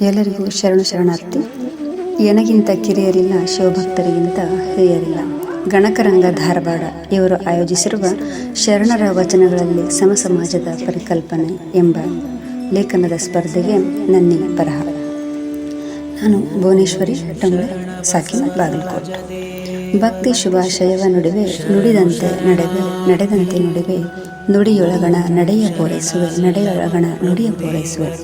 ಎಲ್ಲರಿಗೂ ಶರಣು ಶರಣಾರ್ಥಿ. ಎನಗಿಂತ ಕಿರಿಯರಿಲ್ಲ ಶಿವಭಕ್ತರಿಗಿಂತ ಹಿರಿಯರಿಲ್ಲ. ಗಣಕರಂಗ ಧಾರವಾಡ ಇವರು ಆಯೋಜಿಸಿರುವ ಶರಣರ ವಚನಗಳಲ್ಲಿ ಸಮಸಮಾಜದ ಪರಿಕಲ್ಪನೆ ಎಂಬ ಲೇಖನದ ಸ್ಪರ್ಧೆಗೆ ನನ್ನ ಬರಹ. ನಾನು ಭುವನೇಶ್ವರಿ ಟಂಗಳ ಸಾಕಿ ಬಾಗಲಕೋಟೆ. ಭಕ್ತಿ ಶುಭಾಶಯವ ನುಡಿವೆ ನುಡಿದಂತೆ ನಡೆವೆ, ನಡೆದಂತೆ ನುಡಿವೆ ನುಡಿಯೊಳಗಣ ನಡೆಯ ಪೂರೈಸುವೆ, ನಡೆಯೊಳಗಣ ನುಡಿಯ ಪೂರೈಸುವೆ.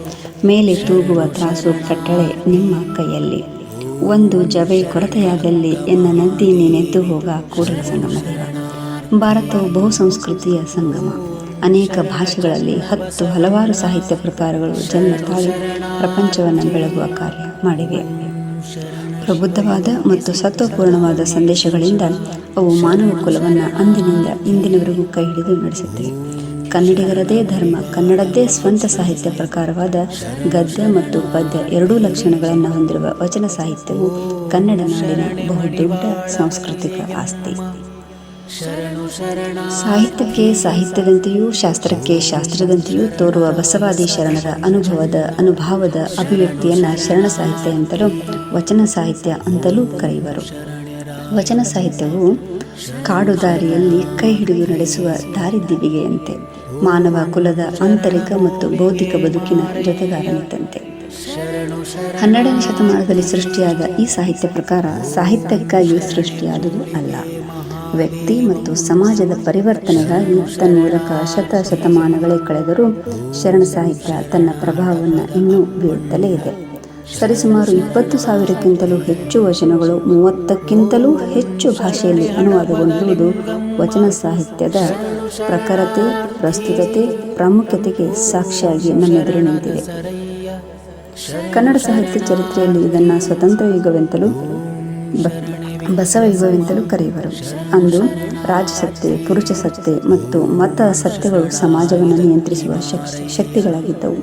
ಮೇಲೆ ತೂಗುವ ತ್ರಾಸು ಕಟ್ಟಳೆ ನಿಮ್ಮ ಕೈಯಲ್ಲಿ. ಒಂದು ಜವೆ ಕೊರತೆಯಾದಲ್ಲಿ ಎನ್ನ ನದ್ದಿ ನೀನೆದ್ದು ಹೋಗ ಕೂಡಲ ಸಂಗಮದೇವ ಭಾರತವು ಬಹು ಸಂಸ್ಕೃತಿಯ ಸಂಗಮ. ಅನೇಕ ಭಾಷೆಗಳಲ್ಲಿ ಹತ್ತು ಹಲವಾರು ಸಾಹಿತ್ಯ ಪ್ರಕಾರಗಳು ಜನ್ಮ ತಾಳಿ ಪ್ರಪಂಚವನ್ನು ಬೆಳಗುವ ಕಾರ್ಯ ಮಾಡಿವೆ. ಪ್ರಬುದ್ಧವಾದ ಮತ್ತು ಸತ್ವಪೂರ್ಣವಾದ ಸಂದೇಶಗಳಿಂದ ಅವು ಮಾನವ ಕುಲವನ್ನು ಅಂದಿನಿಂದ ಇಂದಿನವರೆಗೂ ಕೈ ಹಿಡಿದು ನಡೆಸುತ್ತಿವೆ. ಕನ್ನಡಿಗರದೇ ಧರ್ಮ, ಕನ್ನಡದ್ದೇ ಸ್ವಂತ ಸಾಹಿತ್ಯ ಪ್ರಕಾರವಾದ ಗದ್ಯ ಮತ್ತು ಪದ್ಯ ಎರಡೂ ಲಕ್ಷಣಗಳನ್ನು ಹೊಂದಿರುವ ವಚನ ಸಾಹಿತ್ಯವು ಕನ್ನಡ ನಾಡಿನ ಬಹುದೊಡ್ಡ ಸಾಂಸ್ಕೃತಿಕ ಆಸ್ತಿ. ಸಾಹಿತ್ಯಕ್ಕೆ ಸಾಹಿತ್ಯದಂತೆಯೂ ಶಾಸ್ತ್ರಕ್ಕೆ ಶಾಸ್ತ್ರದಂತೆಯೂ ತೋರುವ ಬಸವಾದಿ ಶರಣರ ಅನುಭವದ ಅನುಭಾವದ ಅಭಿವ್ಯಕ್ತಿಯನ್ನು ಶರಣ ಸಾಹಿತ್ಯ ಅಂತಲೂ ವಚನ ಸಾಹಿತ್ಯ ಅಂತಲೂ ಕರೆಯುವರು. ವಚನ ಸಾಹಿತ್ಯವು ಕಾಡು ದಾರಿಯಲ್ಲಿ ಕೈ ಹಿಡಿದು ನಡೆಸುವ ದಾರಿದಿವಿಗೆಯಂತೆ, ಮಾನವ ಕುಲದ ಆಂತರಿಕ ಮತ್ತು ಭೌತಿಕ ಬದುಕಿನ ಜೊತೆಗಾರನಿದ್ದಂತೆ. ಹನ್ನೆರಡನೇ ಶತಮಾನದಲ್ಲಿ ಸೃಷ್ಟಿಯಾದ ಈ ಸಾಹಿತ್ಯ ಪ್ರಕಾರ ಸಾಹಿತ್ಯಕ್ಕಾಗಿ ಸೃಷ್ಟಿಯಾದುದು ಅಲ್ಲ. ವ್ಯಕ್ತಿ ಮತ್ತು ಸಮಾಜದ ಪರಿವರ್ತನೆಗಾಗಿ ತನ್ಮೂಲಕ ಶತ ಶತಮಾನಗಳೇ ಕಳೆದರೂ ಶರಣ ಸಾಹಿತ್ಯ ತನ್ನ ಪ್ರಭಾವವನ್ನು ಇನ್ನೂ ಬೀರುತ್ತಲೇ ಇದೆ. ಸರಿಸುಮಾರು ಇಪ್ಪತ್ತು ಸಾವಿರಕ್ಕಿಂತಲೂ ಹೆಚ್ಚು ವಚನಗಳು ಮೂವತ್ತಕ್ಕಿಂತಲೂ ಹೆಚ್ಚು ಭಾಷೆಯಲ್ಲಿ ಅನುವಾದಗೊಂಡಿರುವುದು ವಚನ ಸಾಹಿತ್ಯದ ಪ್ರಖರತೆ, ಪ್ರಸ್ತುತತೆ, ಪ್ರಾಮುಖ್ಯತೆಗೆ ಸಾಕ್ಷಿಯಾಗಿ ನಮ್ಮೆದುರು ನಿಂತಿದೆ. ಕನ್ನಡ ಸಾಹಿತ್ಯ ಚರಿತ್ರೆಯಲ್ಲಿ ಇದನ್ನು ಸ್ವತಂತ್ರ ಯುಗವೆಂತಲೂ ಬಸವ ಯುಗವೆಂತಲೂ ಕರೆಯುವರು. ಅಂದು ರಾಜಸತ್ತೆ ಪುರುಷ ಸತ್ತೆ ಮತ್ತು ಮತ ಸತ್ಯಗಳು ಸಮಾಜವನ್ನು ನಿಯಂತ್ರಿಸುವ ಶಕ್ತಿಗಳಾಗಿದ್ದವು.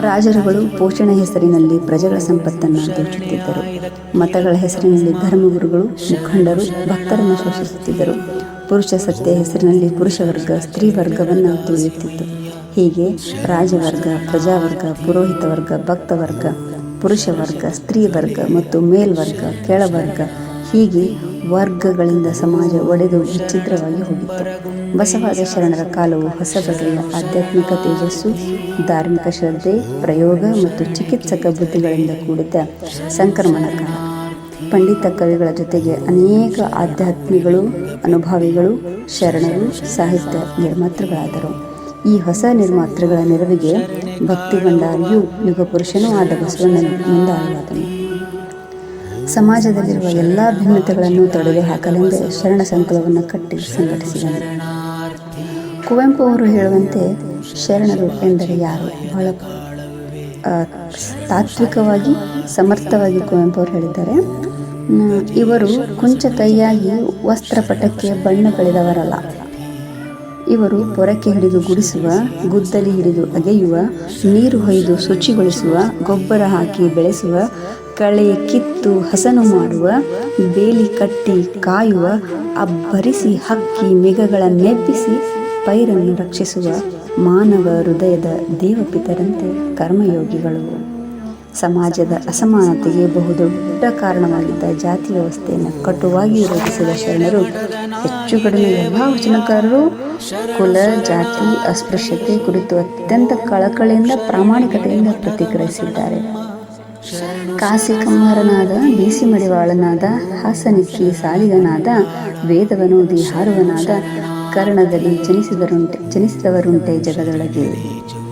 ರಾಜರುಗಳು ಪೋಷಣೆ ಹೆಸರಿನಲ್ಲಿ ಪ್ರಜೆಗಳ ಸಂಪತ್ತನ್ನು ದೋಚುತ್ತಿದ್ದರು ಮತಗಳ ಹೆಸರಿನಲ್ಲಿ ಧರ್ಮಗುರುಗಳು, ಮುಖಂಡರು, ಭಕ್ತರನ್ನು ಶೋಷಿಸುತ್ತಿದ್ದರು. ಪುರುಷ ಸತ್ಯ ಹೆಸರಿನಲ್ಲಿ ಪುರುಷ ವರ್ಗ, ಸ್ತ್ರೀ ವರ್ಗವನ್ನು ತುಳಿಯುತ್ತಿತ್ತು. ಹೀಗೆ ರಾಜವರ್ಗ, ಪ್ರಜಾವರ್ಗ ಪುರೋಹಿತ ವರ್ಗ ಭಕ್ತ ವರ್ಗ ಪುರುಷ ವರ್ಗ ಸ್ತ್ರೀ ವರ್ಗ ಮತ್ತು ಮೇಲ್ವರ್ಗ, ಕೆಳವರ್ಗ ಹೀಗೆ ವರ್ಗಗಳಿಂದ ಸಮಾಜ ಒಡೆದು ವಿಚಿತ್ರವಾಗಿ ಹೋಗಿತ್ತು. ಬಸವಾದ ಶರಣರ ಕಾಲವು ಹೊಸ ಬಗೆಯ ಆಧ್ಯಾತ್ಮಿಕ ತೇಜಸ್ಸು, ಧಾರ್ಮಿಕ ಶ್ರದ್ಧೆ, ಪ್ರಯೋಗ ಮತ್ತು ಚಿಕಿತ್ಸಕ ಬುದ್ಧಿಗಳಿಂದ ಕೂಡಿದ ಸಂಕ್ರಮಣ ಕಾಲ. ಪಂಡಿತ ಕವಿಗಳ ಜೊತೆಗೆ ಅನೇಕ ಆಧ್ಯಾತ್ಮಿಗಳು, ಅನುಭಾವಿಗಳು, ಶರಣರು, ಸಾಹಿತ್ಯ ನಿರ್ಮಾತೃಗಳಾದರು. ಈ ಹೊಸ ನಿರ್ಮಾತೃಗಳ ನೆರವಿಗೆ ಭಕ್ತಿಗೊಂಡಾಗಿಯೂ ಯುಗ ಪುರುಷನೂ ಆದ ಬಸವಣ್ಣನು ಮುಂದಾಳುವಾದನು. ಸಮಾಜದಲ್ಲಿರುವ ಎಲ್ಲ ಭಿನ್ನತೆಗಳನ್ನು ತೊಡೆದು ಹಾಕಲೆಂದೇ ಶರಣ ಸಂಕುಲವನ್ನು ಕಟ್ಟಿ ಸಂಘಟಿಸಿದನು. ಕುವೆಂಪು ಅವರು ಹೇಳುವಂತೆ ಶರಣರು ಎಂದರೆ ಯಾರು? ಬಹಳ ತಾತ್ವಿಕವಾಗಿ, ಸಮರ್ಥವಾಗಿ ಕುವೆಂಪು ಅವರು ಹೇಳಿದ್ದಾರೆ. ಇವರು ಕುಂಚ ಕೈಯಾಗಿ ವಸ್ತ್ರಪಟಕ್ಕೆ ಬಣ್ಣ ಬಳಿದವರಲ್ಲ ಇವರು ಪೊರಕೆ ಹಿಡಿದು ಗುಡಿಸುವ, ಗುದ್ದಲಿ ಹಿಡಿದು ಅಗೆಯುವ, ನೀರು ಹೊಯ್ದು ಶುಚಿಗೊಳಿಸುವ, ಗೊಬ್ಬರ ಹಾಕಿ ಬೆಳೆಸುವ, ಕಳೆ ಕಿತ್ತು ಹಸನು ಮಾಡುವ, ಬೇಲಿ ಕಟ್ಟಿ ಕಾಯುವ, ಅಬ್ಬರಿಸಿ ಹಕ್ಕಿ ಮೆಗಗಳನ್ನೆಬ್ಬಿಸಿ ಪೈರನ್ನು ರಕ್ಷಿಸುವ ಮಾನವ ಹೃದಯದ ದೇವಪಿತರಂತೆ ಕರ್ಮಯೋಗಿಗಳು. ಸಮಾಜದ ಅಸಮಾನತೆಗೆ ಬಹುದೊಡ್ಡ ಕಾರಣವಾಗಿದ್ದ ಜಾತಿ ವ್ಯವಸ್ಥೆಯನ್ನು ಕಟುವಾಗಿ ವಿರೋಧಿಸಿದ ಶರಣರು ಹೆಚ್ಚು ಕಡಿಮೆ ಎಲ್ಲ ವಚನಕಾರರು ಕುಲ ಜಾತಿ ಅಸ್ಪೃಶ್ಯತೆ ಕುರಿತು ಅತ್ಯಂತ ಕಳಕಳಿಯಿಂದ ಪ್ರಾಮಾಣಿಕತೆಯಿಂದ ಪ್ರತಿಕ್ರಿಯಿಸಿದ್ದಾರೆ. ಕಾಸಿ ಕಮ್ಮಾರನಾದ ಬೀಸಿ ಮಡಿವಾಳನಾದ ಹಾಸನಿಕ್ಕಿ ಸಾಲಿಗನಾದ ವೇದವನೋದಿ ಹಾರುವನಾದ ಕರ್ಣದಲ್ಲಿ ಜನಿಸಿದರುಂಟೆ ಜನಿಸಿದವರುಂಟೆ ಜಗದೊಳಗೆ.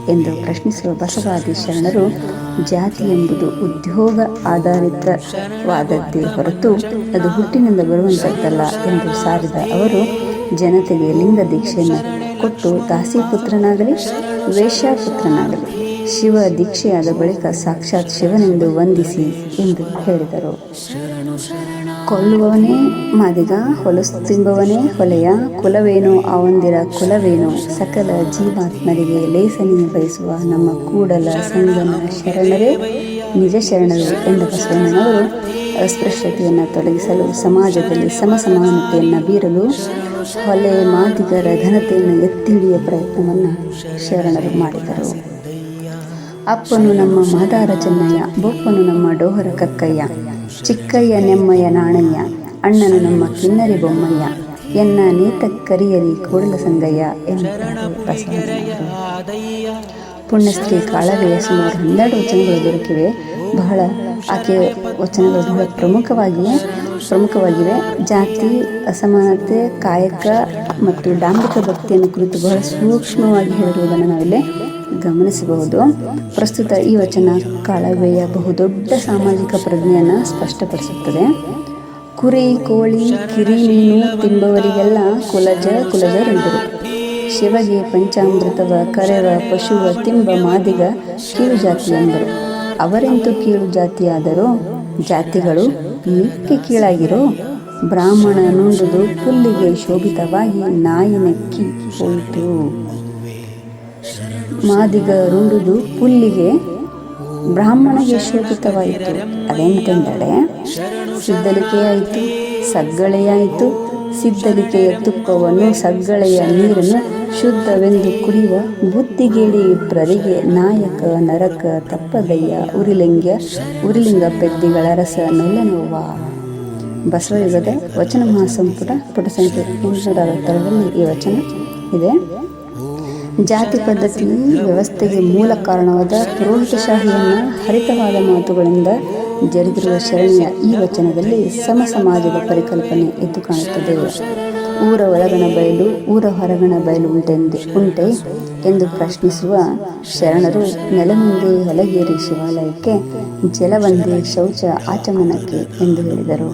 ಎಂದು ಪ್ರಶ್ನಿಸುವ ಬಸವಾದಿ ಶರಣರು ಜಾತಿ ಎಂಬುದು ಉದ್ಯೋಗ ಆಧಾರಿತವಾದದ್ದೇ ಹೊರತು ಅದು ಹುಟ್ಟಿನಿಂದ ಬರುವಂಥದ್ದಲ್ಲ ಎಂದು ಸಾರಿದ ಅವರು, ಜನತೆಗೆ ಲಿಂಗ ದೀಕ್ಷೆಯನ್ನು ಕೊಟ್ಟು ದಾಸಿ ಪುತ್ರನಾಗಲಿ, ವೇಶ್ಯಾಪುತ್ರನಾಗಲಿ. ಶಿವ ದೀಕ್ಷೆಯಾದ ಬಳಿಕ ಸಾಕ್ಷಾತ್ ಶಿವನೆಂದು ವಂದಿಸಿ ಎಂದು ಹೇಳಿದರು. ಕೊಲ್ಲುವವನೇ ಮಾದಿಗ, ಹೊಲಸು ತಿಂಬವನೇ ಹೊಲೆಯ, ಕುಲವೇನೋ ಅವಂದಿರ ಕುಲವೇನೋ, ಸಕಲ ಜೀವಾತ್ಮರಿಗೆ ಲೇಸನಿ ಬಯಸುವ ನಮ್ಮ ಕೂಡಲ ಸಂಗಮ ಶರಣರೇ, ನಿಜ ಶರಣರು ಎಂದ ಬಸವಣ್ಣನವರು ಅಸ್ಪೃಶ್ಯತೆಯನ್ನು ತೊಡಗಿಸಲು ಸಮಾಜದಲ್ಲಿ ಸಮಸಮಾನತೆಯನ್ನು ಬೀರಲು, ಹೊಲೆ ಮಾದಿಗರ ಘನತೆಯನ್ನು ಎತ್ತಿ ಹಿಡಿಯುವ ಪ್ರಯತ್ನವನ್ನು ಶರಣರು ಮಾಡಿದರು. ಅಪ್ಪನು ನಮ್ಮ ಮಾದಾರ ಚೆನ್ನಯ್ಯ, ಬೊಪ್ಪನು ನಮ್ಮ ಡೋಹರ ಕಕ್ಕಯ್ಯ, ಚಿಕ್ಕಯ್ಯ ನೆಮ್ಮಯ್ಯ ನಾಣಯ್ಯ, ಅಣ್ಣನು ನಮ್ಮ ಕಿನ್ನರಿ ಬೊಮ್ಮಯ್ಯ, ಎನ್ನ ನೇತ ಕರಿಯರಿ ಕೂಡಲ ಸಂಗಯ್ಯ. ಪುಣ್ಯಶ್ರೀ ಕಾಳವೆಯ ಸುಮಾರು ಹನ್ನೆರಡು ವಚನಗಳು ದೊರಕಿವೆ ಬಹಳ ಆಕೆ ವಚನಗಳು ಬಹಳ ಪ್ರಮುಖವಾಗಿವೆ ಪ್ರಮುಖವಾಗಿವೆ ಜಾತಿ, ಅಸಮಾನತೆ, ಕಾಯಕ ಮತ್ತು ಡಾಂಬಿಕ ಭಕ್ತಿಯನ್ನು ಕುರಿತು ಬಹಳ ಸೂಕ್ಷ್ಮವಾಗಿ ಹೇಳಿರುವುದನ್ನು ನಾವಿಲ್ಲಿ ಗಮನಿಸಬಹುದು. ಪ್ರಸ್ತುತ ಈ ವಚನ ಕಾಳವೆಯ ಬಹುದೊಡ್ಡ ಸಾಮಾಜಿಕ ಪ್ರಜ್ಞೆಯನ್ನು ಸ್ಪಷ್ಟಪಡಿಸುತ್ತದೆ. ಕುರಿ, ಕೋಳಿ, ಕಿರಿ, ಮೀನು ತಿಂಬವರಿಗೆಲ್ಲ ಕುಲಜ, ಕುಲಜರೆಂದರು. ಶಿವಗೆ ಪಂಚಾಮೃತವ, ಕರೆವ, ಪಶುವ, ತಿಂಬ, ಮಾದಿಗ, ಕೀಳು ಜಾತಿ ಎಂದರು. ಅವರೆಂತೂ ಕೀಳು ಜಾತಿಯಾದರೂ, ಜಾತಿಗಳು ಏಕೆ ಕೀಳಾಗಿರೋ? ಬ್ರಾಹ್ಮಣ ನುಂಡುದು ಪುಲ್ಲಿಗೆ ಶೋಭಿತವಾಗಿ ನಾಯಿ ನೆಕ್ಕಿ ಹೋಯಿತು. ಮಾದಿಗ ರುಂಡುದು ಪುಲ್ಲಿಗೆ ಬ್ರಾಹ್ಮಣಗೆ ಶೋಭಿತವಾಯಿತು ಅದೆಂತೆಂದರೆ ಸಿದ್ದಲಿಕೆಯಾಯಿತು ಸಗ್ಗಳೆಯಾಯಿತು ಸಿದ್ದಲಿಕೆಯ ತುಪ್ಪವನ್ನು ಸಗ್ಗಳೆಯ ನೀರನ್ನು ಶುದ್ಧವೆಂದು ಕುಡಿಯುವ ಬುದ್ಧಿಗೇಡಿ ಇಬ್ಬರಿಗೆ ನಾಯಕ, ನರಕ, ತಪ್ಪದಯ್ಯ, ಉರಿಲಿಂಗ ಉರಿಲಿಂಗ ಪೆದ್ದಿಗಳ ರಸ ನೆಲ್ಲನೋವ. ಬಸವಯುಗದ ವಚನ ಮಹಾಸಂಪುಟ ಪುಟ ಸಂಖ್ಯೆ ಮುನ್ನೂರ ಈ ವಚನ ಇದೆ. ಜಾತಿ ಪದ್ಧತಿ ವ್ಯವಸ್ಥೆಗೆ ಮೂಲ ಕಾರಣವಾದ ಪುರೋಹಿತಶಾಹಿಯನ್ನು ಹರಿತವಾದ ಮಾತುಗಳಿಂದ ಜರಿದಿರುವ ಶರಣಿಯ ಈ ವಚನದಲ್ಲಿ ಸಮ ಸಮಾಜದ ಪರಿಕಲ್ಪನೆ ಎದ್ದು ಕಾಣುತ್ತದೆ. ಊರ ಒಳಗಣ ಬಯಲು ಊರ ಹೊರಗಣ ಬಯಲು ಉಂಟೆಂದು, ಉಂಟೆ ಎಂದು ಪ್ರಶ್ನಿಸುವ ಶರಣರು ನೆಲಮುಂದೆ ಹೊಲಗೇರಿ ಶಿವಾಲಯಕ್ಕೆ ಜಲವಂದೆ ಶೌಚ ಆಚಮನಕ್ಕೆ ಎಂದು ಹೇಳಿದರು.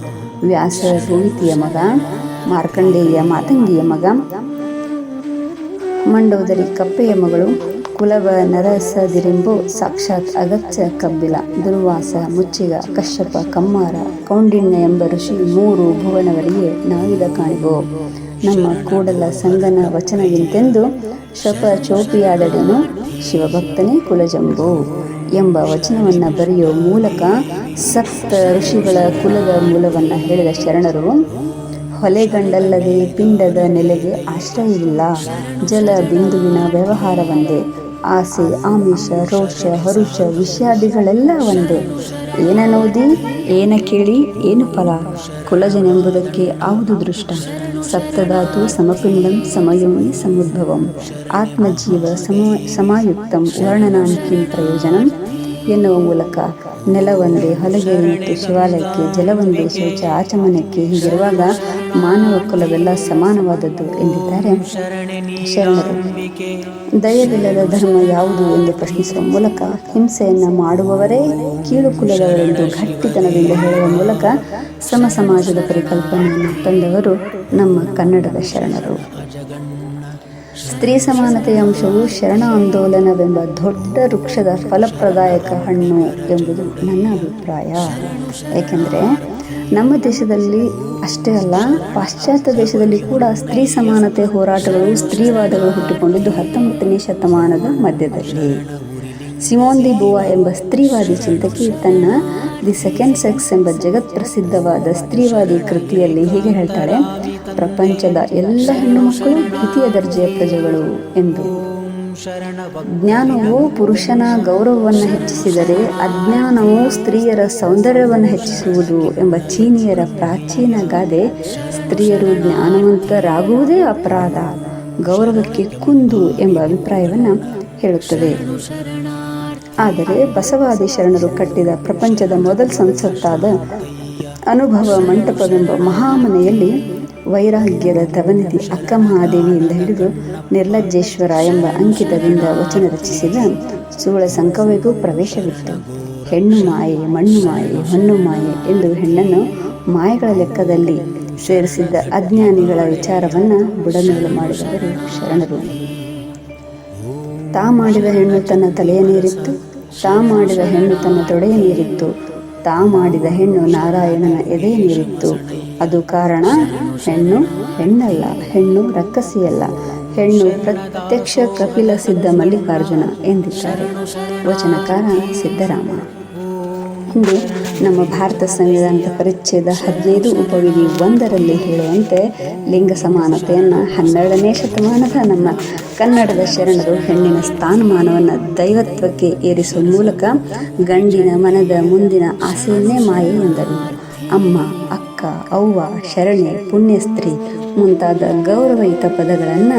ವ್ಯಾಸ ರೋಹಿತಿಯ ಮಗ, ಮಾರ್ಕಂಡೇಯ ಮಾತಂಗಿಯ ಮಗ ಮಂಡೋದರಿ ಕಪ್ಪೆಯ ಮಗಳು ಕುಲವ ನರಸದಿರೆಂಬು ಸಾಕ್ಷಾತ್ ಅಗತ್ಯ ಕಬ್ಬಿಲ, ದುರ್ವಾಸ, ಮುಚ್ಚಿಗ, ಕಶ್ಯಪ, ಕಮ್ಮಾರ, ಕೌಂಡಿಣ್ಯ ಎಂಬ ಋಷಿ ಮೂರು ಭುವನವರಿಗೆ ನಾವಿದ ಕಾಣಿಗೋ. ನಮ್ಮ ಕೂಡಲ ಸಂಗನ ವಚನಗಿಂತೆಂದು ಶಪ ಚೋಪಿಯಾದಡೇನು ಶಿವಭಕ್ತನೇ ಕುಲಜಂಬು ಎಂಬ ವಚನವನ್ನು ಬರೆಯುವ ಮೂಲಕ ಸಪ್ತ ಋಷಿಗಳ ಕುಲದ ಮೂಲವನ್ನು ಹೇಳಿದ ಶರಣರು ಹೊಲೆಗಂಡಲ್ಲದೆ ಪಿಂಡದ ನೆಲೆಗೆ ಆಶ್ರಯವಿಲ್ಲ. ಜಲ ಬಿಂದುವಿನ ವ್ಯವಹಾರ ಒಂದೇ. ಆಸೆ, ಆಮಿಷ, ರೋಷ, ಹರುಷ, ವಿಷಾದಿಗಳೆಲ್ಲ ಒಂದೇ. ಏನನೋದಿ ಏನ ಕೇಳಿ, ಏನು ಫಲ? ಕುಲಜನೆಂಬುದಕ್ಕೆ ಆವುದು ದೃಷ್ಟ. ಸಪ್ತಧಾತು ಸಮಪಿಂಡಂ ಸಮಯೋನಿ ಸಮುದ್ಭವಂ. ಆತ್ಮಜೀವ ಸಮ, ಸಮಾಯುಕ್ತಂ ವರ್ಣನಾಂಕಿಂ ಪ್ರಯೋಜನಂ ಎನ್ನುವ ಮೂಲಕ ನೆಲವೊಂದೇ ಹೊಲಗೆ ನಿಂತು ಶಿವಾಲಯಕ್ಕೆ, ಜಲವೊಂದೇ ಶೌಚ ಆಚಮನಕ್ಕೆ ಹೀಗಿರುವಾಗ ಮಾನವ ಕುಲವೆಲ್ಲ ಸಮಾನವಾದದ್ದು ಎಂದಿದ್ದಾರೆ. ಶರಣರು, ದಯವಿಲ್ಲದ ಧರ್ಮ ಯಾವುದು ಎಂದು ಪ್ರಶ್ನಿಸುವ ಮೂಲಕ ಹಿಂಸೆಯನ್ನು ಮಾಡುವವರೇ ಕೀಳು ಕುಲದವರೆಂದು ಗಟ್ಟಿತನದಿಂದ ಹೇಳುವ ಮೂಲಕ ಸಮ ಸಮಾಜದ ಪರಿಕಲ್ಪನೆಯನ್ನು ತಂದವರು ನಮ್ಮ ಕನ್ನಡದ ಶರಣರು. ಸ್ತ್ರೀ ಸಮಾನತೆಯ ಅಂಶವು ಶರಣ ಆಂದೋಲನವೆಂಬ ದೊಡ್ಡ ವೃಕ್ಷದ ಫಲಪ್ರದಾಯಕ ಹಣ್ಣು ಎಂಬುದು ನನ್ನ ಅಭಿಪ್ರಾಯ. ಏಕೆಂದರೆ ನಮ್ಮ ದೇಶದಲ್ಲಿ ಅಷ್ಟೇ ಅಲ್ಲ, ಪಾಶ್ಚಾತ್ಯ ದೇಶದಲ್ಲಿ ಕೂಡ ಸ್ತ್ರೀ ಸಮಾನತೆ ಹೋರಾಟಗಳು, ಸ್ತ್ರೀವಾದಗಳು ಹುಟ್ಟಿಕೊಂಡಿದ್ದು ಹತ್ತೊಂಬತ್ತನೇ ಶತಮಾನದ ಮಧ್ಯದಲ್ಲಿ. ಸಿಮೋನ್ ದಿ ಬೋವಾ ಎಂಬ ಸ್ತ್ರೀವಾದಿ ಚಿಂತಕಿ ತನ್ನ ದಿ ಸೆಕೆಂಡ್ ಸೆಕ್ಸ್ ಎಂಬ ಜಗತ್ ಪ್ರಸಿದ್ಧವಾದ ಸ್ತ್ರೀವಾದಿ ಕೃತಿಯಲ್ಲಿ ಹೀಗೆ ಹೇಳ್ತಾಳೆ, ಪ್ರಪಂಚದ ಎಲ್ಲ ಹೆಣ್ಣು ಮಕ್ಕಳು ದ್ವಿತೀಯ ದರ್ಜೆಯ ಪ್ರಜೆಗಳು ಎಂದು. ಜ್ಞಾನವು ಪುರುಷನ ಗೌರವವನ್ನು ಹೆಚ್ಚಿಸಿದರೆ ಅಜ್ಞಾನವು ಸ್ತ್ರೀಯರ ಸೌಂದರ್ಯವನ್ನು ಹೆಚ್ಚಿಸುವುದು ಎಂಬ ಚೀನಿಯರ ಪ್ರಾಚೀನ ಗಾದೆ, ಸ್ತ್ರೀಯರು ಜ್ಞಾನವಂತರಾಗುವುದೇ ಅಪರಾಧ, ಗೌರವಕ್ಕೆ ಕುಂದು ಎಂಬ ಅಭಿಪ್ರಾಯವನ್ನು ಹೇಳುತ್ತದೆ. ಆದರೆ ಬಸವಾದಿ ಶರಣರು ಕಟ್ಟಿದ ಪ್ರಪಂಚದ ಮೊದಲ ಸಂಸತ್ತಾದ ಅನುಭವ ಮಂಟಪವೆಂಬ ಮಹಾಮನೆಯಲ್ಲಿ ವೈರಾಗ್ಯದ ತವನಿಧಿ ಅಕ್ಕ ಮಹಾದೇವಿಯಿಂದ ಹಿಡಿದು ನಿರ್ಲಜ್ಜೇಶ್ವರ ಎಂಬ ಅಂಕಿತದಿಂದ ವಚನ ರಚಿಸಿದ ಸುವಳ ಸಂಕವೆಗೂ ಪ್ರವೇಶವಿತ್ತು. ಹೆಣ್ಣು ಮಾಯೆ, ಮಣ್ಣು ಮಾಯೆ ಹೊನ್ನು ಮಾಯೆ ಎಂದು ಹೆಣ್ಣನ್ನು ಮಾಯೆಗಳ ಲೆಕ್ಕದಲ್ಲಿ ಸೇರಿಸಿದ್ದ ಅಜ್ಞಾನಿಗಳ ವಿಚಾರವನ್ನು ಬುಡಮೇಲು ಮಾಡಿದವರು ಶರಣರು. ತಾ ಮಾಡಿದ ಹೆಣ್ಣು ತನ್ನ ತಲೆಯ ನೀರಿತ್ತು, ತಾ ಮಾಡಿದ ಹೆಣ್ಣು ತನ್ನ ತೊಡೆಯ ನೀರಿತ್ತು ತಾ ಮಾಡಿದ ಹೆಣ್ಣು ನಾರಾಯಣನ ಎದೆ ನೀರಿತ್ತು ಅದು ಕಾರಣ ಹೆಣ್ಣು ಹೆಣ್ಣಲ್ಲ, ಹೆಣ್ಣು ರಕ್ಕಸಿಯಲ್ಲ. ಹೆಣ್ಣು ಪ್ರತ್ಯಕ್ಷ ಕಪಿಲ ಸಿದ್ಧ ಮಲ್ಲಿಕಾರ್ಜುನ ಎಂದಿದ್ದಾರೆ. ವಚನಕಾರ ಸಿದ್ದರಾಮ ಇಂದು ನಮ್ಮ ಭಾರತ ಸಂವಿಧಾನದ ಪರಿಚ್ಛೇದ ಹದಿನೈದು ಉಪವಿಧಿ ಒಂದರಲ್ಲಿ ಹೇಳುವಂತೆ ಲಿಂಗ ಸಮಾನತೆಯನ್ನು ಹನ್ನೆರಡನೇ ಶತಮಾನದ ನಮ್ಮ ಕನ್ನಡದ ಶರಣರು ಹೆಣ್ಣಿನ ಸ್ಥಾನಮಾನವನ್ನು ದೈವತ್ವಕ್ಕೆ ಏರಿಸುವ ಮೂಲಕ ಗಂಡಿನ ಮನದ ಮುಂದಿನ ಆಸೆಯನ್ನೇ ಮಾಯೆ ಎಂದರು. ಅಮ್ಮ, ಅಕ್ಕ, ಅವ್ವ, ಶರಣೆ, ಪುಣ್ಯಸ್ತ್ರೀ ಮುಂತಾದ ಗೌರವಯುತ ಪದಗಳನ್ನು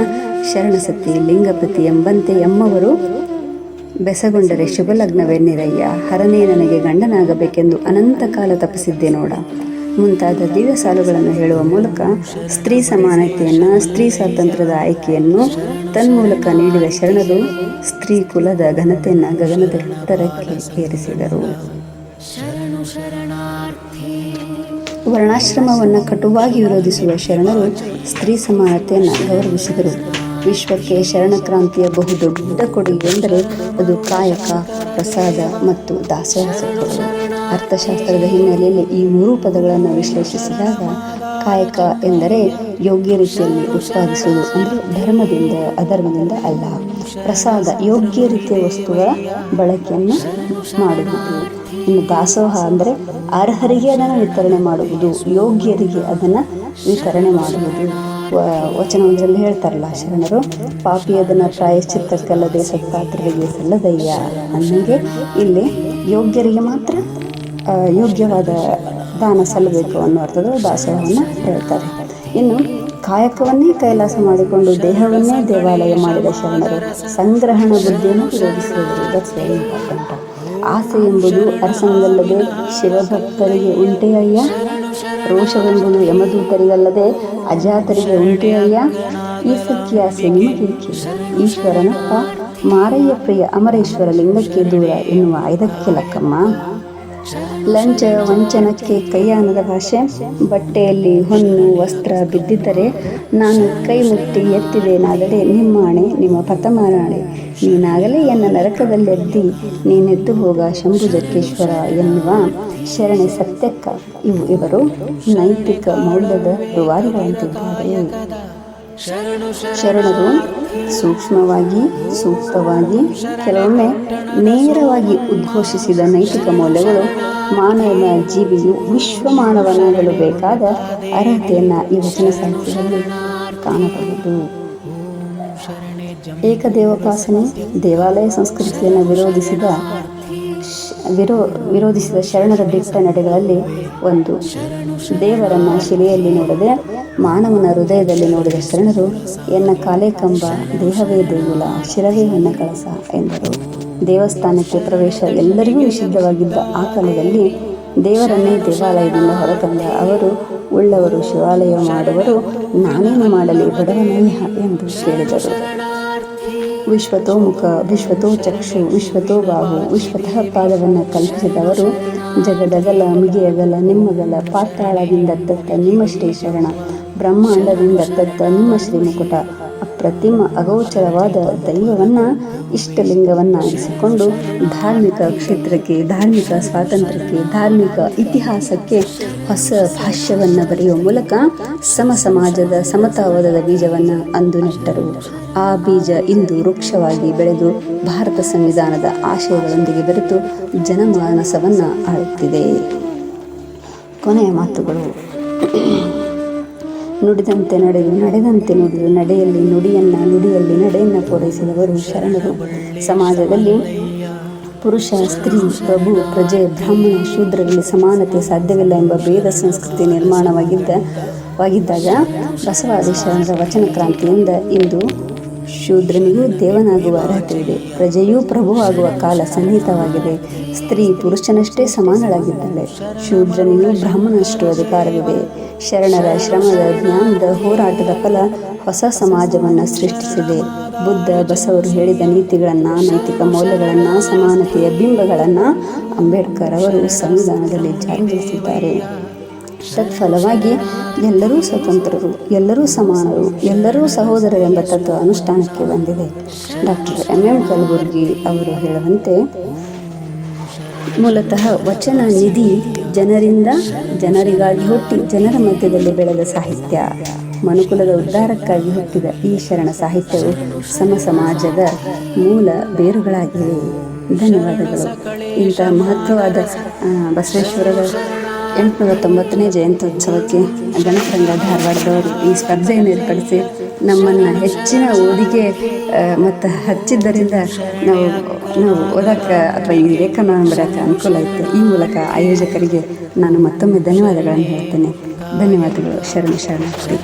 ಶರಣಸತಿ ಲಿಂಗಪತಿ ಎಂಬಂತೆ ಎಮ್ಮವರು ಬೆಸಗೊಂಡರೆ ಶುಭಲಗ್ನವೆನ್ನಿರಯ್ಯ ಹರನೇ ನನಗೆ ಗಂಡನಾಗಬೇಕೆಂದು ಅನಂತ ಕಾಲ ತಪ್ಪಿಸಿದ್ದೆ ನೋಡ. ಮುಂತಾದ ದಿವ್ಯ ಸಾಲುಗಳನ್ನು ಹೇಳುವ ಮೂಲಕ ಸ್ತ್ರೀ ಸಮಾನತೆಯನ್ನು, ಸ್ತ್ರೀ ಸ್ವಾತಂತ್ರ್ಯದ ಆಯ್ಕೆಯನ್ನು ತನ್ಮೂಲಕ ನೀಡಿದ ಶರಣರು ಸ್ತ್ರೀ ಕುಲದ ಘನತೆಯನ್ನು ಗಗನದ ಎತ್ತರಕ್ಕೆ ಏರಿಸಿದರು. ವರ್ಣಾಶ್ರಮವನ್ನು ಕಟುವಾಗಿ ವಿರೋಧಿಸುವ ಶರಣರು ಸ್ತ್ರೀ ಸಮಾನತೆಯನ್ನು ಗೌರವಿಸಿದರು. ವಿಶ್ವಕ್ಕೆ ಶರಣಕ್ರಾಂತಿಯ ಬಹುದೊಡ್ಡ ಕೊಡುಗೆ ಎಂದರೆ ಅದು ಕಾಯಕ, ಪ್ರಸಾದ ಮತ್ತು ದಾಸೋಹ. ಅರ್ಥಶಾಸ್ತ್ರದ ಹಿನ್ನೆಲೆಯಲ್ಲಿ ಈ ಮೂರು ಪದಗಳನ್ನು ವಿಶ್ಲೇಷಿಸಿದಾಗ ಕಾಯಕ ಎಂದರೆ ಯೋಗ್ಯ ರೀತಿಯಲ್ಲಿ ಉತ್ಪಾದಿಸುವುದು ಅಂದರೆ ಧರ್ಮದಿಂದ, ಅಧರ್ಮದಿಂದ ಅಲ್ಲ. ಪ್ರಸಾದ ಯೋಗ್ಯ ರೀತಿಯ ವಸ್ತುಗಳ ಬಳಕೆಯನ್ನು ಮಾಡುವುದು. ಇನ್ನು ದಾಸೋಹ ಅಂದರೆ ಅರ್ಹರಿಗೆ ಅದನ್ನು ವಿತರಣೆ ಮಾಡುವುದು, ಯೋಗ್ಯರಿಗೆ ಅದನ್ನು ವಿತರಣೆ ಮಾಡುವುದು. ವಚನವೊಂದರಲ್ಲಿ ಹೇಳ್ತಾರಲ್ಲ ಶರಣರು ಪಾಪಿ ಅದನ್ನು ಪ್ರಾಯಶ್ಚಿತ್ತಕ್ಕಲ್ಲದೆ ಸತ್ಪಾತ್ರರಿಗೆ ಸಲ್ಲದಯ್ಯ. ಅನ್ನಂಗೆ ಇಲ್ಲಿ ಯೋಗ್ಯರಿಗೆ ಮಾತ್ರ ಯೋಗ್ಯವಾದ ದಾನ ಸಲ್ಲಬೇಕು ಅನ್ನೋ ಅರ್ಥದ ದಾಸೋಹವನ್ನು ಹೇಳ್ತಾರೆ. ಇನ್ನು ಕಾಯಕವನ್ನೇ ಕೈಲಾಸ ಮಾಡಿಕೊಂಡು ದೇಹವನ್ನೇ ದೇವಾಲಯ ಮಾಡಿದ ಶರಣರು ಸಂಗ್ರಹಣ ಬುದ್ಧಿಯನ್ನು ವಿರೋಧಿಸಿದರು ದಟ್ಸ್ ವೆರಿ ಇಂಪಾರ್ಟೆಂಟ್ ಆಸೆ ಎಂಬುದು ಅರಸನಗಲ್ಲದೆ ಶಿವಭಕ್ತರಿಗೆ ಉಂಟೆಯಯ್ಯ. ರೋಷವೆಂಬುದು ಯಮದೂತರಿಗಲ್ಲದೆ ಅಜಾತರಿಗೆ ಉಂಟೆ ಅಯ್ಯ? ಈ ಸಖ್ಯ ಆಸೆ ನಿಮಗೇಕೆ ಈಶ್ವರನಪ್ಪ, ಮಾರಯ್ಯ ಪ್ರಿಯ ಅಮರೇಶ್ವರ ಲಿಂಗಕ್ಕೆ ದೂರ ಎನ್ನುವ ಐದಕ್ಕೆ ಲಕ್ಕಮ್ಮ. ಲಂಚ ವಂಚನಕ್ಕೆ ಕೈಯಾನದ ಭಾಷೆ. ಬಟ್ಟೆಯಲ್ಲಿ ಹೊನ್ನು ವಸ್ತ್ರ ಬಿದ್ದಿದ್ದರೆ ನಾನು ಕೈ ಮುಟ್ಟಿ ಎತ್ತಿದೇನಾದರೆ, ನಿಮ್ಮಾಣೆ, ನಿಮ್ಮ ಪಥಮಾರಾಣೆ ನೀನಾಗಲೇ ಎನ್ನ ನರಕದಲ್ಲೆದ್ದಿ, ನೀನೆದ್ದು ಹೋಗ ಶಂಭುಜಕ್ಕೇಶ್ವರ ಎನ್ನುವ ಶರಣೆ ಸತ್ಯಕ್ಕ. ಇವು ಇವರು ನೈತಿಕ ಮೌಲ್ಯದ ರುವಾರಿಗಳಂತಿದ್ದಾರೆ ಶರಣರು ಸೂಕ್ಷ್ಮವಾಗಿ, ಸೂಕ್ತವಾಗಿ, ಕೆಲವೊಮ್ಮೆ ನೇರವಾಗಿ ಉದ್ಘೋಷಿಸಿದ ನೈತಿಕ ಮೌಲ್ಯಗಳು ಮಾನವನ ಜೀವಿಯು ವಿಶ್ವಮಾನವನಾಗಲು ಬೇಕಾದ ಅರ್ಹತೆಯನ್ನು ಈ ವಚನ ಸಾಹಿತ್ಯದಲ್ಲಿ ಕಾಣಬಹುದು. ಏಕದೇವೋಪಾಸನೆ, ದೇವಾಲಯ ಸಂಸ್ಕೃತಿಯನ್ನು ವಿರೋಧಿಸಿದ ವಿರೋ, ವಿರೋಧಿಸಿದ ಶರಣರ ದಿಟ್ಟ ನಡೆಗಳಲ್ಲಿ ಒಂದು. ದೇವರನ್ನು ಶಿಲೆಯಲ್ಲಿ ನೋಡದೆ, ಮಾನವನ ಹೃದಯದಲ್ಲಿ ನೋಡಿದ ಶರಣರು, ಎನ್ನ ಕಾಲೇ ಕಂಬ ದೇಹವೇ ದೇಗುಲ, ಶಿರವೇ ಹೆಣ್ಣ ಕಳಸ ಎಂದರು. ದೇವಸ್ಥಾನಕ್ಕೆ ಪ್ರವೇಶ. ಎಲ್ಲರಿಗೂ ನಿಷಿದ್ಧವಾಗಿದ್ದ ಆ ಕಾಲದಲ್ಲಿ ದೇವರನ್ನೇ ದೇವಾಲಯದಿಂದ ಹೊರತಂದ ಅವರು, ಉಳ್ಳವರು ಶಿವಾಲಯ ಮಾಡುವರು, ನಾನೇನು ಮಾಡಲಿ ಬಡವನೇಹ ಎಂದು ಹೇಳಿದರು. ವಿಶ್ವತೋಮುಖ ವಿಶ್ವತೋ ಚಕ್ಷು ವಿಶ್ವತೋ ಬಾಹು ವಿಶ್ವತಃ ಪಾದವನ್ನು ಕಲ್ಪಿಸಿದವರು ಜಗದಗಲ, ಮಿಗಿಯಗಲ, ನಿಮ್ಮಗಲ, ಪಾತಾಳದಿಂದ ತತ್ತ ನಿಮ್ಮ ಶ್ರೀ ಶರಣ ಬ್ರಹ್ಮಾಂಡದಿಂದ ತತ್ತ ನಿಮ್ಮ ಶ್ರೀ ಮುಕುಟ ಅಪ್ರತಿಮ ಅಗೋಚರವಾದ ದೈವವನ್ನು ಇಷ್ಟಲಿಂಗವನ್ನಾಗಿಸಿಕೊಂಡು ಧಾರ್ಮಿಕ ಕ್ಷೇತ್ರಕ್ಕೆ, ಧಾರ್ಮಿಕ ಸ್ವಾತಂತ್ರ್ಯಕ್ಕೆ, ಧಾರ್ಮಿಕ ಇತಿಹಾಸಕ್ಕೆ ಹೊಸ ಭಾಷ್ಯವನ್ನು ಬರೆಯುವ ಮೂಲಕ ಸಮ ಸಮಾಜದ ಸಮತಾವಾದದ ಬೀಜವನ್ನು ಅಂದು ನೆಟ್ಟರು. ಆ ಬೀಜ ಇಂದು ವೃಕ್ಷವಾಗಿ ಬೆಳೆದು ಭಾರತ ಸಂವಿಧಾನದ ಆಶಯಗಳೊಂದಿಗೆ ಬೆರೆತು ಜನಮಾನಸವನ್ನು ಆಳುತ್ತಿದೆ. ಕೊನೆಯ ಮಾತುಗಳು. ನುಡಿದಂತೆ ನಡೆದು, ನಡೆದಂತೆ ನುಡಿದು, ನಡೆಯಲ್ಲಿ ನುಡಿಯನ್ನು, ನುಡಿಯಲ್ಲಿ ನಡೆಯನ್ನು ಪೂರೈಸಿದವರು ಶರಣರು. ಸಮಾಜದಲ್ಲಿ ಪುರುಷ, ಸ್ತ್ರೀ, ಪ್ರಭು, ಪ್ರಜೆ, ಬ್ರಾಹ್ಮಣ, ಶೂದ್ರರಲ್ಲಿ ಸಮಾನತೆ ಸಾಧ್ಯವಿಲ್ಲ ಎಂಬ ಭೇದ ಸಂಸ್ಕೃತಿ ನಿರ್ಮಾಣವಾಗಿದ್ದ, ವಾಗಿದ್ದಾಗ ಬಸವಾದಿ ಶರಣರ ವಚನ ಕ್ರಾಂತಿಯಿಂದ ಇಂದು ಶೂದ್ರನಿಗೂ ದೇವನಾಗುವ ಅರ್ಹತೆ ಇದೆ ಪ್ರಜೆಯೂ ಪ್ರಭುವಾಗುವ ಕಾಲ ಸನ್ನಿಹಿತವಾಗಿದೆ. ಸ್ತ್ರೀ ಪುರುಷನಷ್ಟೇ ಸಮಾನಳಾಗಿದ್ದಾಳೆ. ಶೂದ್ರನಿಗೂ ಬ್ರಾಹ್ಮಣನಷ್ಟು ಅಧಿಕಾರವಿದೆ. ಶರಣರ ಶ್ರಮದ ಜ್ಞಾನದ ಹೋರಾಟದ ಫಲ ಹೊಸ ಸಮಾಜವನ್ನು ಸೃಷ್ಟಿಸಿದೆ. ಬುದ್ಧ, ಬಸವರು ಹೇಳಿದ ನೀತಿಗಳನ್ನು, ನೈತಿಕ ಮೌಲ್ಯಗಳನ್ನು, ಸಮಾನತೆಯ ಬಿಂಬಗಳನ್ನು ಅಂಬೇಡ್ಕರ್ ಅವರು ಸಂವಿಧಾನದಲ್ಲಿ ಜಾರಿಗೊಳಿಸಿದ್ದಾರೆ. ತತ್ಫಲವಾಗಿ ಎಲ್ಲರೂ ಸ್ವತಂತ್ರರು, ಎಲ್ಲರೂ ಸಮಾನರು, ಎಲ್ಲರೂ ಸಹೋದರರೆಂಬ ತತ್ವ ಅನುಷ್ಠಾನಕ್ಕೆ ಬಂದಿದೆ. Doctor M. ಎಂ. ಕಲಬುರ್ಗಿ ಅವರು ಹೇಳುವಂತೆ, ಮೂಲತಃ ವಚನ, ನಿಧಿ ಜನರಿಂದ, ಜನರಿಗಾಗಿ ಹುಟ್ಟಿ ಜನರ ಮಧ್ಯದಲ್ಲಿ ಬೆಳೆದ ಸಾಹಿತ್ಯ, ಮನುಕುಲದ ಉದ್ಧಾರಕ್ಕಾಗಿ ಹುಟ್ಟಿದ ಈ ಶರಣ ಸಾಹಿತ್ಯವು ಸಮ ಸಮಾಜದ ಮೂಲ ಬೇರುಗಳಾಗಿವೆ. ಧನ್ಯವಾದಗಳು. ಇಂತಹ ಮಹತ್ವವಾದ ಬಸವೇಶ್ವರರ ಎಂಟುನೂರ ತೊಂಬತ್ತನೇ ಉತ್ಸವಕ್ಕೆ ಗಣಕರಂಗ ಧಾರವಾಡದವರು ಈ ಸ್ಪರ್ಧೆಯನ್ನು ಏರ್ಪಡಿಸಿ ನಮ್ಮನ್ನು ಹೆಚ್ಚಿನ ಓದಿಗೆ ಮತ್ತು ಹಚ್ಚಿದ್ದರಿಂದ ನಾವು ನಾವು ಓದಕ್ಕೆ ಅಥವಾ ಈ ಲೇಖನವನ್ನು ಬರೋಕ್ಕೆ ಅನುಕೂಲ ಇತ್ತು ಈ ಮೂಲಕ ಆಯೋಜಕರಿಗೆ ನಾನು ಮತ್ತೊಮ್ಮೆ ಧನ್ಯವಾದಗಳನ್ನು ಹೇಳ್ತೇನೆ. ಧನ್ಯವಾದಗಳು. ಶರಣ ಶರಣಾರ್ಥಿ